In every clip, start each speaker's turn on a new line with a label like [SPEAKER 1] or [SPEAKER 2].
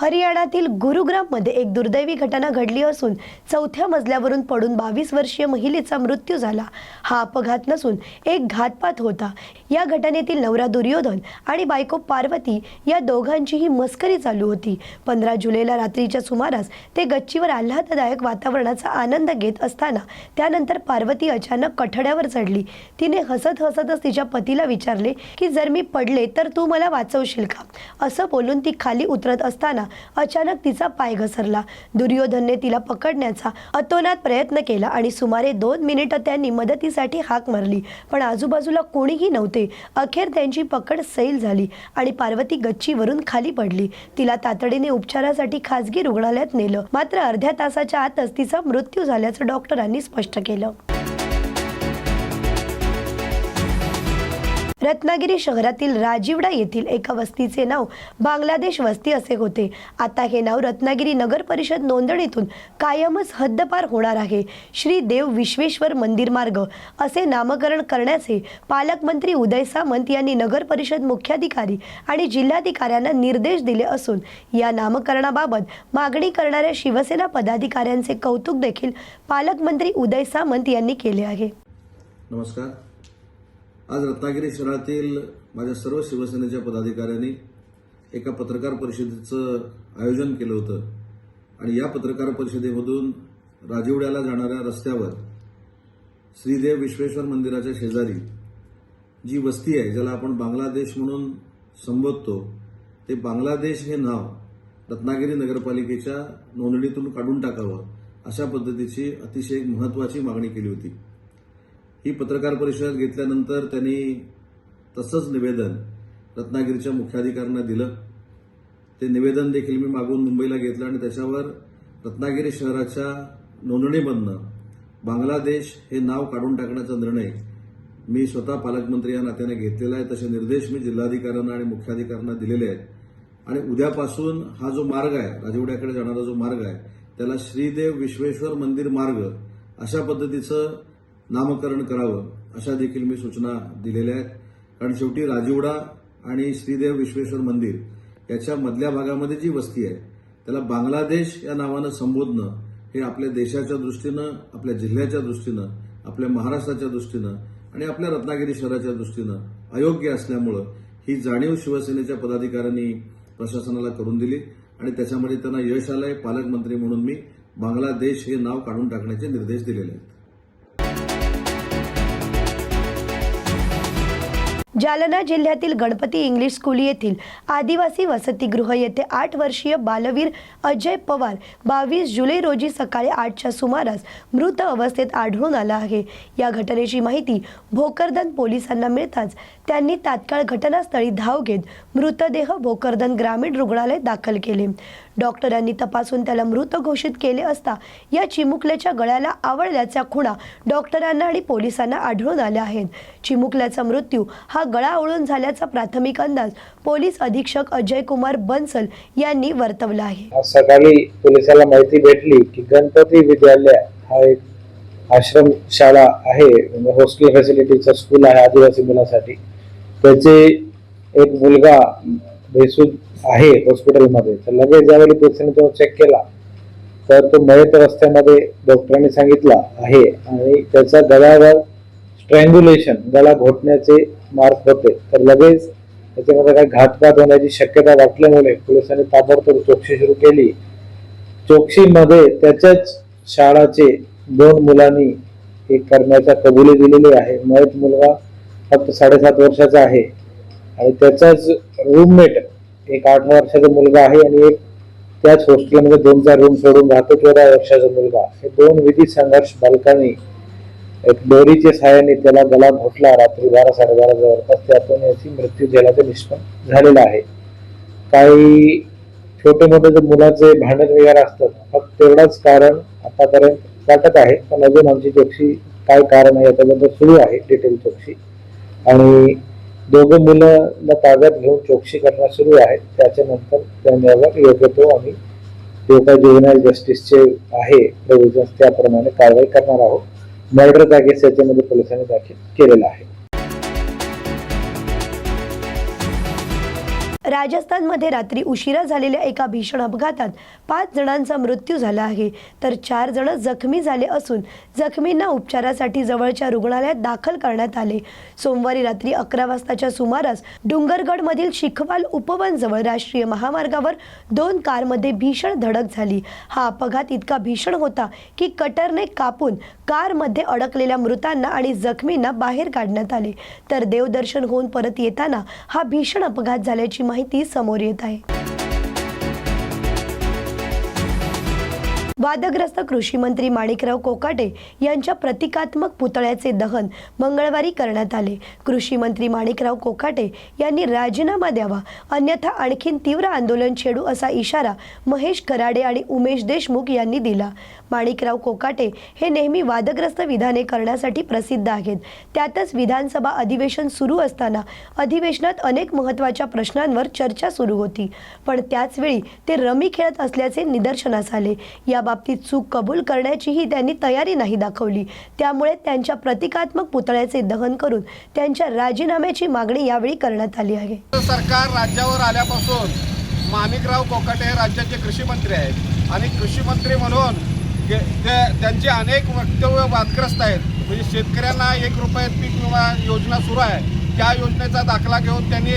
[SPEAKER 1] हरियाणातील गुरुग्राममध्ये एक दुर्दैवी घटना घडली असून चौथ्या मजल्यावरून पडून बावीस वर्षीय महिलेचा मृत्यू झाला. हा अपघात नसून एक घातपात होता. या घटनेतील नवरा दुर्योधन आणि बायको पार्वती या दोघांचीही मस्करी चालू होती. पंधरा जुलैला रात्रीच्या सुमारास ते गच्चीवर आल्हाददायक वातावरणाचा आनंद घेत असताना त्यानंतर पार्वती अचानक कठड्यावर चढली. तिने हसत हसतच तिच्या पतीला विचारले की जर मी पडले तर तू मला वाचवशील का? असं बोलून ती खाली उतरत असताना अचानक तिचा पाय घसरला. दुर्योधनने तिला पकडण्याचा अतोनात प्रयत्न केला आणि सुमारे दोन मिनिटं त्यांनी मदतीसाठी हाक मारली. पण आजूबाजूला कोणीही नव्हते. अखेर त्यांची पकड सैल झाली आणि पार्वती गच्चीवरून खाली पडली. तिला तातडीने उपचारासाठी खासगी रुग्णालयात नेलं. मात्र अर्ध्या तासाच्या आतच तिचा मृत्यू झाल्याचं डॉक्टरांनी स्पष्ट केलं. रत्नागिरी शहरातील राजीवडा येथील एका वस्तीचे नाव बांगलादेश वस्ती असे होते. आता हे नाव रत्नागिरी नगर परिषद नोंदणीतून कायमच हद्दपार होणार आहे. श्री देव विश्वेश्वर मंदिर मार्ग असे नामकरण करण्याचे पालकमंत्री उदय सामंत यांनी नगर परिषद मुख्याधिकारी आणि जिल्हाधिकाऱ्यांना निर्देश दिले असून या नामकरणाबाबत मागणी करणाऱ्या शिवसेना पदाधिकाऱ्यांचे कौतुक देखील पालकमंत्री उदय सामंत यांनी केले आहे.
[SPEAKER 2] नमस्कार. आज रत्नागिरी शहरातील माझ्या सर्व शिवसेनेच्या पदाधिकाऱ्यांनी एका पत्रकार परिषदेचं आयोजन केलं होतं. आणि या पत्रकार परिषदेमधून राजिवड्याला जाणाऱ्या रस्त्यावर श्रीदेव विश्वेश्वर मंदिराच्या शेजारी जी वस्ती आहे ज्याला आपण बांगलादेश म्हणून संबोधतो ते बांगलादेश हे नाव रत्नागिरी नगरपालिकेच्या नोंदणीतून काढून टाकावं अशा पद्धतीची अतिशय महत्त्वाची महत्वाची मागणी केली होती. ही पत्रकार परिषद घेतल्यानंतर त्यांनी तसंच निवेदन रत्नागिरीच्या मुख्याधिकाऱ्यांना दिलं. ते निवेदन देखील मी मागून मुंबईला घेतलं आणि त्याच्यावर रत्नागिरी शहराच्या नोंदणीमधनं बांगलादेश हे नाव काढून टाकण्याचा निर्णय मी स्वतः पालकमंत्री या नात्याने घेतलेला आहे. तसे निर्देश मी जिल्हाधिकाऱ्यांना आणि मुख्याधिकाऱ्यांना दिलेले आहेत. आणि उद्यापासून हा जो मार्ग आहे राजवड्याकडे जाणारा जो मार्ग आहे त्याला श्रीदेव विश्वेश्वर मंदिर मार्ग अशा पद्धतीचं नामकरण करावं अशा देखील मी सूचना दिलेल्या आहेत. कारण शेवटी राजिवडा आणि श्रीदेव विश्वेश्वर मंदिर याच्या मधल्या भागामध्ये जी वस्ती आहे त्याला बांगलादेश या नावानं संबोधणं हे आपल्या देशाच्या दृष्टीनं आपल्या जिल्ह्याच्या दृष्टीनं आपल्या महाराष्ट्राच्या दृष्टीनं आणि आपल्या रत्नागिरी शहराच्या दृष्टीनं अयोग्य असल्यामुळं ही जाणीव शिवसेनेच्या पदाधिकाऱ्यांनी प्रशासनाला करून दिली आणि त्याच्यामध्ये त्यांना यश आलंय पालकमंत्री म्हणून मी बांगलादेश हे नाव काढून टाकण्याचे निर्देश दिलेले आहेत.
[SPEAKER 1] जालना जिल्ह्यातील गणपती इंग्लिश स्कूल येथील आदिवासी वसतिगृह येथे आठ वर्षीय बालवीर अजय पवार बावीस जुलै रोजी सकाळी आठच्या सुमारास मृत अवस्थेत आढळून आला आहे. या घटनेची माहिती भोकरदन पोलिसांना मिळताच त्यांनी तात्काळ घटनास्थळी धाव घेत मृतदेह भोकरदन ग्रामीण रुग्णालयात दाखल केले. डॉक्टरांनी तपासून त्याला मृत घोषित केले असता या चिमुकल्याच्या गळ्याला आवळल्याच्या खुणा डॉक्टरांना आणि पोलिसांना आढळून आल्या आहेत. चिमुकल्याचा मृत्यू हा गळा ओळून झाल्याचा प्राथमिक अंदाज पोलीस अधीक्षक अजय कुमार बन्सल यांनी वर्तवला आहे.
[SPEAKER 3] सकाळी पोलिसाला माहिती भेटली की गणपती विद्यालय हा एक आश्रम शाळा आहे म्हणजे हॉस्टेल फॅसिलिटीचा स्कूल आहे आदिवासी मुलासाठी. त्याचे एक मुलगा बेसूद आहे हॉस्पिटलमध्ये. तर लगेच ज्यावेळी पोलिसांनी तो चेक केला तर तो मयत रस्त्यामध्ये डॉक्टरांनी सांगितला आहे आणि त्याचा गळ्यावर स्ट्रँग्युलेशन गळा घोटण्याचे मार्क होते. तर लगेच त्याच्यामध्ये काही घातपात होण्याची शक्यता वाटल्यामुळे पोलिसांनी ताबडतोब चौकशी सुरू केली. चौकशीमध्ये त्याच्याच शाळाचे दोन मुलांनी हे करण्याचा कबुली दिलेली आहे. मयत मुलगा फक्त साडेसात वर्षाचा आहे. आणि त्याचाच रूममेट एक आठ वर्षाचा मुलगा आहे आणि एक त्याच हॉस्टेलमध्ये दोन चार रूम सोडून राहतो चौदा वर्षाचा मुलगा. हे दोन विधी संघर्ष बालकांनी एक दोरीच्या सहाय्याने त्याला गला घोटला रात्री बारा साडेबारा जवळपास. त्यातून याची मृत्यू झाल्याचं निष्पन्न झालेलं आहे. काही छोटे मोठे जे मुलाचे भांडण वगैरे असतात फक्त तेवढाच कारण आतापर्यंत वाटत आहे. पण अजून आमची चौकशी काय कारण आहे याच्याबद्दल सुरू आहे डिटेल चौकशी. आणि दोघं मुलं ताब्यात घेऊन चौकशी करणं सुरू आहे. त्याच्यानंतर त्यांच्यावर योग्य तो आम्ही जो काही जुवेनाईल जस्टिसचे आहे प्रोव्हिजन्स त्याप्रमाणे कारवाई करणार आहोत. मर्डर जागेस याच्यामध्ये पोलिसांनी दाखल केलेला आहे.
[SPEAKER 1] राजस्थानमध्ये रात्री उशिरा झालेल्या एका भीषण अपघातात पाच जणांचा मृत्यू झाला आहे. तर चार जण जखमी झाले असून जखमींना उपचारासाठी जवळच्या रुग्णालयात दाखल करण्यात आले. सोमवारी रात्री अकरा वाजताच्या सुमारास डुंगरगडमधील शिखवाल उपवनजवळ राष्ट्रीय महामार्गावर दोन कारमध्ये भीषण धडक झाली. हा अपघात इतका भीषण होता की कटरने कापून कारमध्ये अडकलेल्या मृतांना आणि जखमींना बाहेर काढण्यात आले. तर देवदर्शन होऊन परत येताना हा भीषण अपघात झाल्याची माहिती समोर येत आहे. वादग्रस्त कृषी मंत्री माणिकराव कोकाटे यांच्या प्रतिकात्मक पुतळ्याचे दहन मंगळवारी करण्यात आले. कृषी मंत्री माणिकराव कोकाटे यांनी राजीनामा द्यावा अन्यथा आणखीन तीव्र आंदोलन छेडू असा इशारा महेश कराडे आणि उमेश देशमुख यांनी दिला. माणिकराव कोकाटे हे नेहमी वादग्रस्त विधाने करण्यासाठी प्रसिद्ध आहेत. त्यातच विधानसभा अधिवेशन सुरू असताना अधिवेशनात अनेक महत्त्वाच्या प्रश्नांवर चर्चा सुरू होती. पण त्याचवेळी ते रमी खेळत असल्याचे निदर्शनास आले. या बाबतीत चूक कबूल करण्याचीही त्यांनी तयारी नाही दाखवली. त्यामुळे त्यांच्या प्रतिकात्मक पुतळ्याचे दहन करून त्यांच्या राजीनाम्याची मागणी यावेळी करण्यात आली आहे.
[SPEAKER 4] सरकार राज्यावर आल्यापासून माणिकराव कोकाटे हे राज्याचे कृषी मंत्री आहेत. आणि कृषी मंत्री म्हणून त्यांचे अनेक वक्तव्य वादग्रस्त आहेत. म्हणजे शेतकऱ्यांना एक रुपयात पीक विमा योजना सुरू आहे. त्या योजनेचा दाखला घेऊन त्यांनी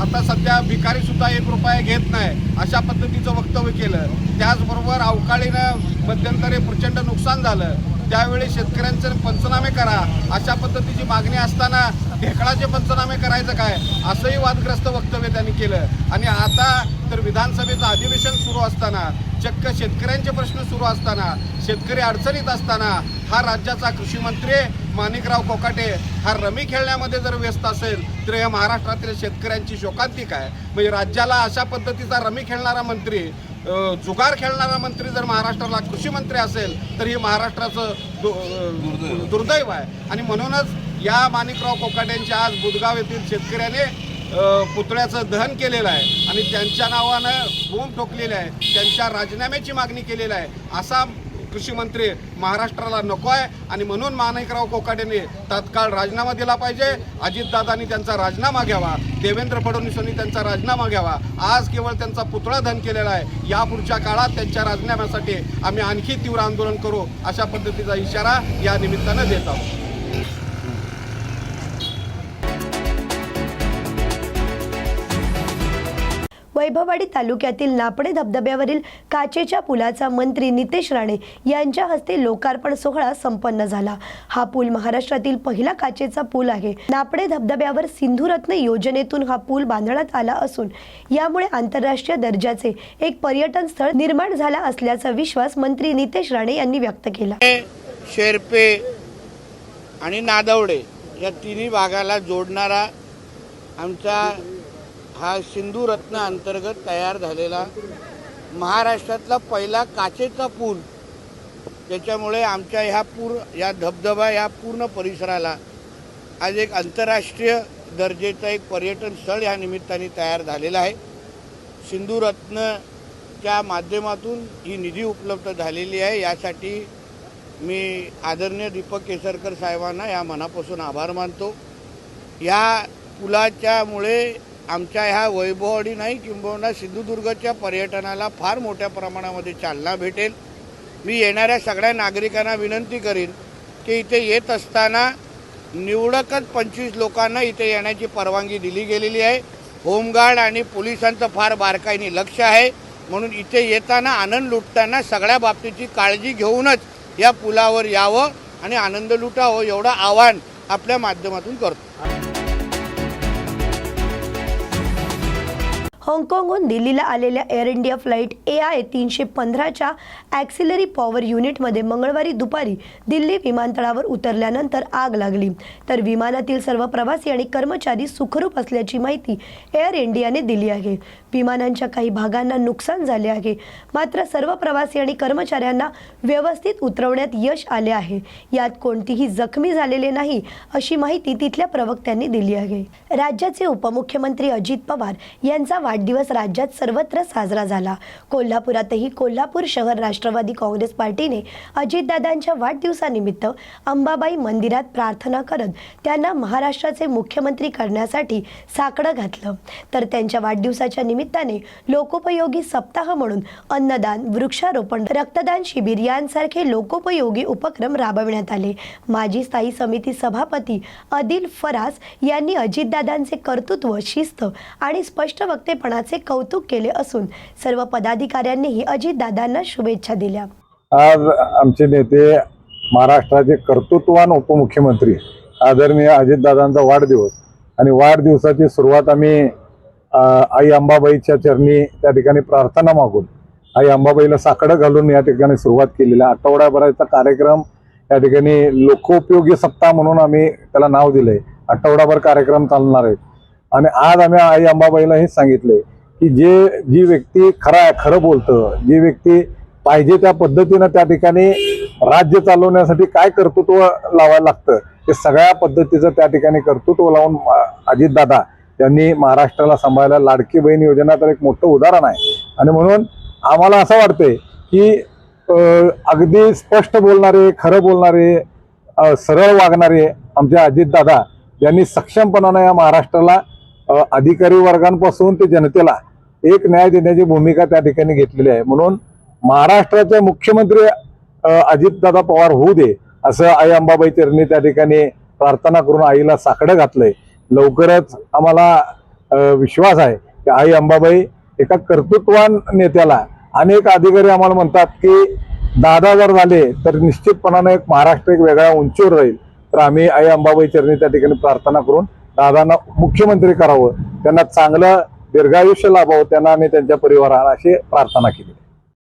[SPEAKER 4] आता सध्या भिकारी सुद्धा एक रुपया घेत नाही अशा पद्धतीचं वक्तव्य केलं. त्याचबरोबर अवकाळीनं मध्यंतरी प्रचंड नुकसान झालं. त्यावेळी शेतकऱ्यांचे पंचनामे करा अशा पद्धतीची मागणी असताना ढेकळाचे पंचनामे करायचं काय असंही वादग्रस्त वक्तव्य त्यांनी केलं. आणि आता तर विधानसभेचं अधिवेशन सुरू असताना चक्क शेतकऱ्यांचे प्रश्न सुरू असताना शेतकरी अडचणीत असताना हा राज्याचा कृषी मंत्री माणिकराव कोकाटे हा रमी खेळण्यामध्ये जर व्यस्त असेल तर या महाराष्ट्रातील शेतकऱ्यांची शोकांतिक आहे म्हणजे राज्याला अशा पद्धतीचा रमी खेळणारा मंत्री जुगार खेळणारा मंत्री जर महाराष्ट्राला कृषी मंत्री असेल तर हे महाराष्ट्राचं दु- दुर्दैव. आहे. आणि म्हणूनच या माणिकराव कोकाटेंच्या आज बुधगाव येथील शेतकऱ्याने पुतळ्याचं दहन केलेलं आहे आणि त्यांच्या नावानं बोंब ठोकलेलं आहे. त्यांच्या राजीनाम्याची मागणी केलेली आहे. असा कृषी मंत्री महाराष्ट्राला नको आहे. आणि म्हणून माणिकराव कोकाटेने तात्काळ राजीनामा दिला पाहिजे. अजितदादांनी त्यांचा राजीनामा घ्यावा. देवेंद्र फडणवीसांनी त्यांचा राजीनामा घ्यावा. आज केवळ त्यांचा पुतळा धन केलेला आहे. यापुढच्या काळात त्यांच्या राजीनाम्यासाठी आम्ही आणखी तीव्र आंदोलन करू अशा पद्धतीचा इशारा या निमित्तानं देत आहोत.
[SPEAKER 1] वैभववाडी तालुक्यातील नापडे धबधब्यावरील काचेच्या पुलाचा मंत्री नितेश राणे यांच्या हस्ते लोकार्पण सोहळा संपन्न झाला. हा पूल महाराष्ट्रातील पहिला काचेचा पूल आहे. नापडे धबधब्यावर सिंधुरत्न योजनेतून हा पूल बांधण्यात आला असून यामुळे आंतरराष्ट्रीय दर्जाचे एक पर्यटन स्थळ निर्माण झाला असल्याचा विश्वास मंत्री नितेश राणे यांनी व्यक्त केला.
[SPEAKER 5] शेरपे आणि नादवडे या तिन्ही भागाला जोडणारा आमचा हा सिंधुरत्न अंतर्गत तयार झालेला महाराष्ट्रातला पहिला काचेचा पूल. त्याच्यामुळे आमच्या ह्या पूर या धबधबा या पूर्ण परिसराला आज एक आंतरराष्ट्रीय दर्जेचं एक पर्यटन स्थळ या निमित्ताने तयार झालेलं आहे. सिंधुरत्नच्या माध्यमातून ही निधी उपलब्ध झालेली आहे. यासाठी मी आदरणीय दीपक केसरकर साहेबांना या मनापासून आभार मानतो. या पुलाच्यामुळे आमच्या ह्या वैभववाडी नाही किंबहुना सिंधुदुर्गच्या पर्यटनाला फार मोठ्या प्रमाणामध्ये चालना भेटेल. मी येणाऱ्या सगळ्या नागरिकांना विनंती करीन की इथे येत असताना निवडकच पंचवीस लोकांना इथे येण्याची परवानगी दिली गेलेली आहे. होमगार्ड आणि पोलिसांचं फार बारकाईने लक्ष आहे. म्हणून इथे येताना आनंद लुटताना सगळ्या बाबतीची काळजी घेऊनच या पुलावर यावं आणि आनंद लुटावं एवढं आवाहन आपल्या माध्यमातून करतो.
[SPEAKER 1] हाँगकाँगहून दिल्लीला आलेल्या air India flight A I तीनशे पंधराच्या ॲक्सिलरी पॉवर युनिटमध्ये मंगळवारी दुपारी दिल्ली विमानतळावर उतरल्यानंतर आग लागली. तर विमानातील सर्व प्रवासी आणि कर्मचारी सुखरूप असल्याची माहिती एअर इंडियाने दिली आहे. विमानांच्या काही भागांना नुकसान झाले आहे. मात्र सर्व प्रवासी आणि कर्मचाऱ्यांना व्यवस्थित उतरवण्यात यश आले आहे. यात कोणतीही जखमी झालेले नाही अशी माहिती तिथल्या प्रवक्त्यांनी दिली आहे. राज्याचे उपमुख्यमंत्री अजित पवार यांचा वाढ वाढदिवस राज्यात सर्वत्र साजरा झाला. कोल्हापुरातही कोल्हापूर शहर राष्ट्रवादी काँग्रेस पार्टीने अजितदादांच्या वाढदिवसानिमित्त अंबाबाई मंदिरात प्रार्थना करत त्यांना महाराष्ट्राचे मुख्यमंत्री करण्यासाठी साकडं घातलं. तर त्यांच्या वाढदिवसाच्या निमित्ताने लोकोपयोगी सप्ताह म्हणून अन्नदान वृक्षारोपण रक्तदान शिबिर यांसारखे लोकोपयोगी उपक्रम राबविण्यात आले. माजी स्थायी समिती सभापती अदिल फरास यांनी अजितदादांचे कर्तृत्व शिस्त आणि स्पष्ट वक्ते वक्तेपणाचे कौतुक केले असून सर्व पदाधिकाऱ्यांनीही अजितदादांना शुभेच्छा दिल्या.
[SPEAKER 6] आज आमचे नेते महाराष्ट्राचे कर्तृत्वान उपमुख्यमंत्री आदरणीय अजितदादांचा वाढदिवस आणि वाढदिवसाची सुरुवात आम्ही आई अंबाबाईच्या चरणी त्या ठिकाणी प्रार्थना मागून आई अंबाबाईला साकडं घालून या ठिकाणी सुरुवात केलेला. आठवडाभराचा कार्यक्रम या ठिकाणी लोकोपयोगी सप्ताह म्हणून आम्ही त्याला नाव दिलंय. आठवडाभर कार्यक्रम चालणार आहे. आणि आज आम्ही आई अंबाबाईला हे सांगितले की जे जी व्यक्ती खरा खरं बोलतं जी व्यक्ती पाहिजे त्या पद्धतीनं त्या ठिकाणी राज्य चालवण्यासाठी काय कर्तृत्व लावायला लागतं ते सगळ्या पद्धतीचं त्या ठिकाणी कर्तृत्व लावून अजितदादा यांनी महाराष्ट्राला सांभाळायला लाडकी बहीण योजना तर एक मोठं उदाहरण आहे. आणि म्हणून आम्हाला असं वाटतंय की अगदी स्पष्ट बोलणारे खरं बोलणारे सरळ वागणारे आमचे अजितदादा यांनी सक्षमपणानं या महाराष्ट्राला अधिकारी वर्गांपासून ते जनतेला एक न्याय देण्याची भूमिका त्या ठिकाणी घेतलेली आहे. म्हणून महाराष्ट्राचे मुख्यमंत्री अजितदादा पवार होऊ दे असं आई अंबाबाई चरणी त्या ठिकाणी प्रार्थना करून आईला साकडं घातलंय. लवकरच आम्हाला विश्वास आहे की आई अंबाबाई एका कर्तृत्वान नेत्याला अनेक अधिकारी आम्हाला म्हणतात की दादा जर झाले तर निश्चितपणानं एक महाराष्ट्र एक वेगळ्या उंचीवर राहील. तर आम्ही आई अंबाबाई चरणी त्या ठिकाणी प्रार्थना करून दादांना मुख्यमंत्री करावं त्यांना चांगलं दीर्घायुष्य लाभावं त्यांना आणि त्यांच्या परिवाराला अशी प्रार्थना केली.